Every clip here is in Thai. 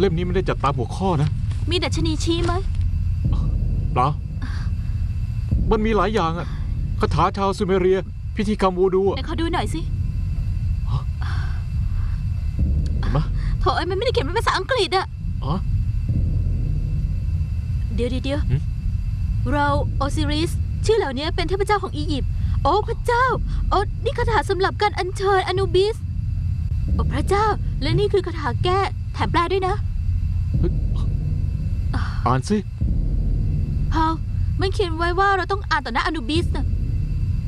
เล่มนี้ไม่ได้จัดตามหัวข้อนะมีดัชนีชี้ไหมเปล่ามันมีหลายอย่างอะคาถาชาวซูเมเรีย พิธีกรรมวูดูอะไหนขอดูหน่อยสิเห็นไหมโถเอ้ยมันไม่ได้เขียนเป็นภาษาอังกฤษอะอ๋อ เดี๋ยวเดี๋ยวเดี๋ยวหึเราโอซิริส ชื่อเหล่านี้เป็นเทพเจ้าของอียิปต์โอ้พระเจ้า โอ้นี่คาถาสำหรับการอัญเชิญอนูบิส โอ้พระเจ้า และนี่คือคาถาแก้แถมแปลด้วยนะ อ่านสิพาวมันเขียนไว้ว่าเราต้องอ่านต่อหน้าอนูบิสนะ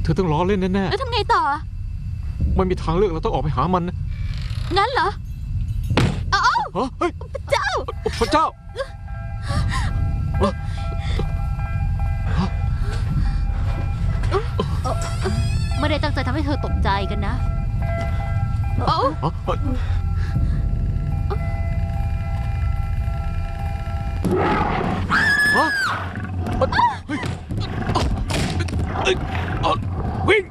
เธอต้องล้อเล่นแน่แล้วทำไงต่ออะๆไม่มีทางเลือกเราต้องออกไปหามันนะงั้นเหรอ ฮะเฮ้ยพระเจ้า พระเจ้าไม่ได้ตั้งใจทำให้เธอตกใจกันนะโอ้ฮะเฮ้ย ฮะเฮ้ยเอ้ยเอ้ยวิ่ง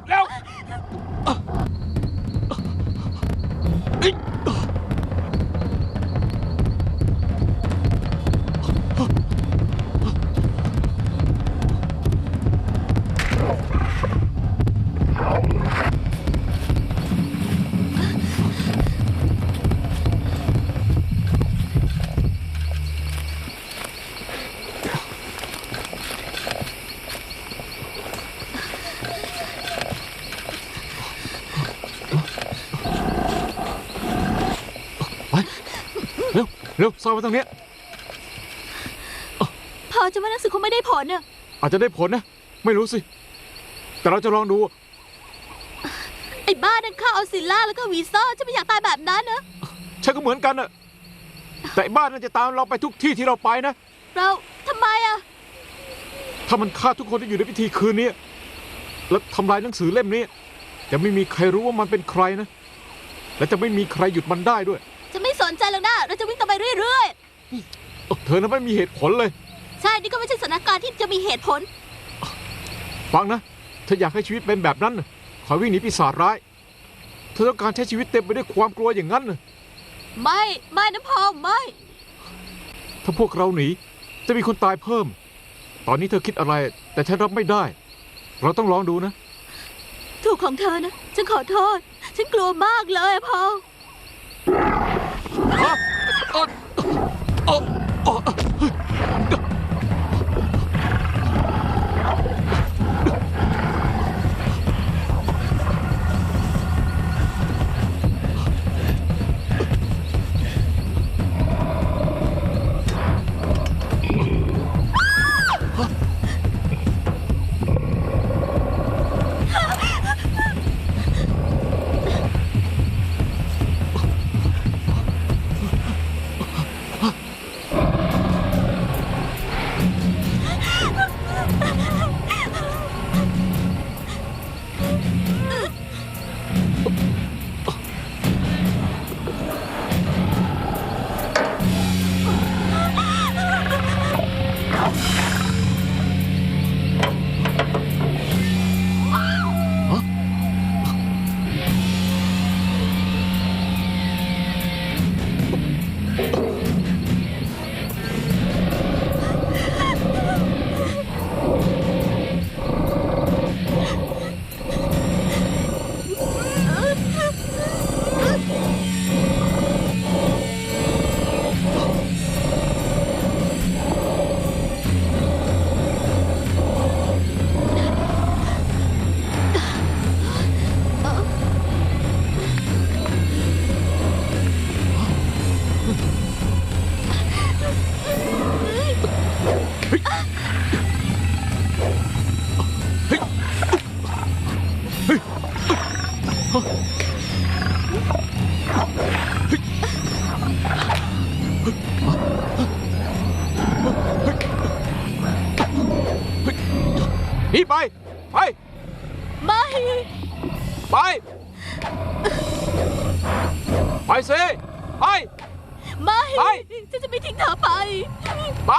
เร็วเร็วซ่อนไว้ตรงเนี้ยพาวจะว่าหนังสือคงไม่ได้ผลน่ะอาจจะได้ผลนะ ไม่รู้สิ แต่เราจะลองดู ไอ้บ้านั่นฆ่าเอาซิลล่าแล้วก็วีซ่าฉันไม่อยากตายแบบนั้นนะฉันก็เหมือนกันน่ะแต่ไอ้บ้านนั่นจะตามเราไปทุกที่ที่เราไปนะ เราทำไมอะถ้ามันฆ่าทุกคนที่อยู่ในพิธีคืนนี้ แล้วทำลายหนังสือเล่มนี้ จะไม่มีใครรู้ว่ามันเป็นใครนะ และจะไม่มีใครหยุดมันได้ด้วยจะไม่ส นใจแล้วนะเราจะวิ่งต่อไปเรื่อยเอ้าเธอนั้นไม่มีเหตุผลเลย ๆ ใช่นี่ก็ไม่ใช่สถานการณ์ที่จะมีเหตุผล ฟังนะ เธออยากให้ชีวิตเป็นแบบนั้นน่ะขอวิ่งหนีปีศาจร้าย เธอต้องการใช้ชีวิตเต็มไปด้วยความกลัวอย่างนั้นน่ะไม่ไม่นะพอไม่ ถ้าพวกเราหนี จะมีคนตายเพิ่ม ตอนนี้เธอคิดอะไร แต่ฉันรับไม่ได้ เราต้องลองดูนะ ถูกของเธอนะ ฉันขอโทษ ฉันกลัวมากเลยอะพอ ฮะเอ่อ เนีไป ไป ไม่ ไป ไปสิไป ไม่ไปฉันจะไม่ทิ้งเธอไป ไป